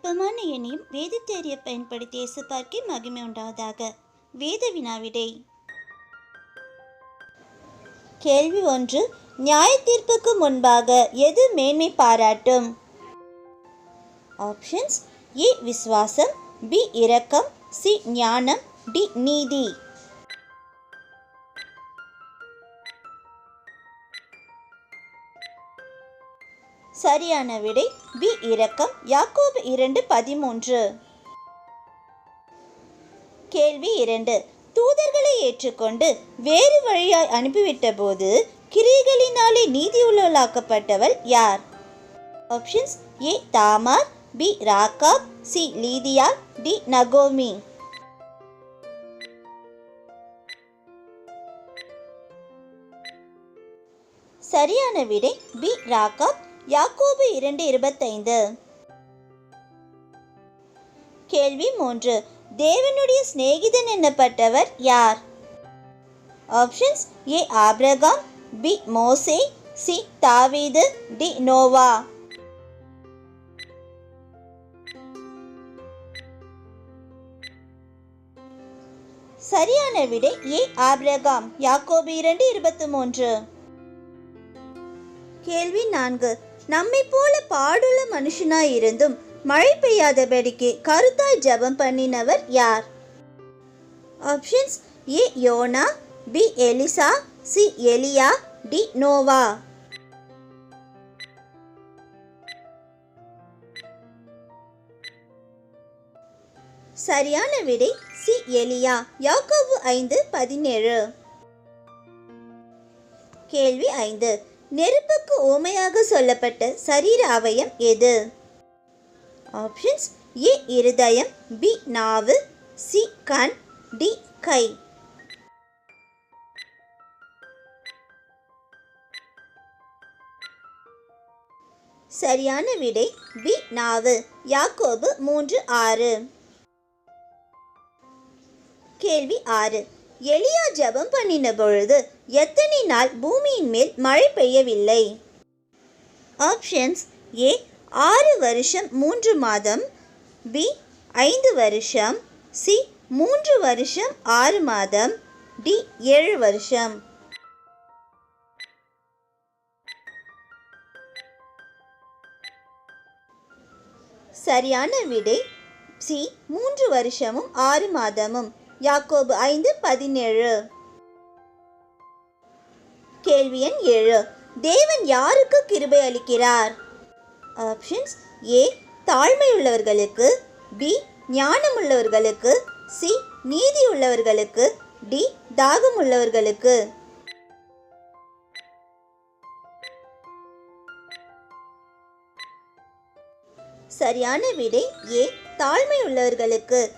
அற்பமான எண்ணையும் வேதத்தேறிய பயன்படுத்தி இயேசு மகிமை உண்டாவதாக. வேத வினாவிடை. கேள்வி ஒன்று நியாய தீர்ப்புக்கு முன்பாக எது மேன்மை பாராட்டும்? ஆப்ஷன்ஸ் ஏ விசுவாசம் பி இரக்கம் சி ஞானம் டி நீதி. சரியான விடை பி இரக்கம். யாக்கோபு இரண்டு பதிமூன்று. கேள்வி இரண்டு. தூதர்களை ஏற்றுக்கொண்டு வேறு வழியாய் அனுப்பிவிட்ட போது கிரிகளினாலே நீதியுள்ளவளாக்கப்பட்டவள் யார்? Options A Tamar B Rahab C லீதியா D நகோமி. சரியான விடை பி ராகாப் யாக்கோபு இரண்டு இருபத்தைந்து. கேள்வி மூன்று. தேவனுடைய சிநேகிதன் என்னப்பட்டவர்? யார்? ஆப்ஷன்ஸ். ஏ. ஆப்ரகாம். பி. மோசே. சி. தாவீது. டி. நோவா. சரியான விடை ஏ. ஆப்ரகாம். யாக்கோபு இரண்டு இருபத்தி மூன்று. கேள்வி நான்கு. நம்மை போல பாடுள்ள மனுஷனாய் இருந்தும் மழை பெய்யாதபடிக்கு கருத்தாய் ஜெபம் பண்ணினவர் யார்? ஆப்ஷன்ஸ் ஏ யோனா பி எலிசா சி எலியா டி நோவா. சரியான விடை சி எலியா. யாக்கோபு ஐந்து பதினேழு. கேள்வி ஐந்து. நெருப்புக்கு ஓமையாக சொல்லப்பட்ட சரீர அவயம் எது? ஆப்ஷன்ஸ் ஏ இருதயம் பி நாவு சி கண் டி கை. சரியான விடை பி நாவு. யாக்கோபு மூன்று ஆறு. கேள்வி ஆறு. எலியா ஜெபம் பண்ணின பொழுது எத்தனை நாள் பூமியின் மேல் மழை பெய்யவில்லை? ஆப்ஷன்ஸ் ஏ ஆறு வருஷம் மூன்று மாதம். பி ஐந்து வருஷம். சி மூன்று வருஷம் ஆறு மாதம். டி ஏழு வருஷம். சரியான விடை சி மூன்று வருஷமும் ஆறு மாதமும். யாக்கோபு ஐந்து பதினேழு. கேள்வி எண் ஏழு. தேவன் யாருக்கு கிருபை அளிக்கிறார்? ஆப்ஷன்ஸ் ஏ தாழ்மையுள்ளவர்களுக்கு பி ஞானமுள்ளவர்களுக்கு சி நீதியுள்ளவர்களுக்கு டி தாகமுள்ளவர்களுக்கு. சரியான விடை ஏ தாழ்மை உள்ளவர்களுக்கு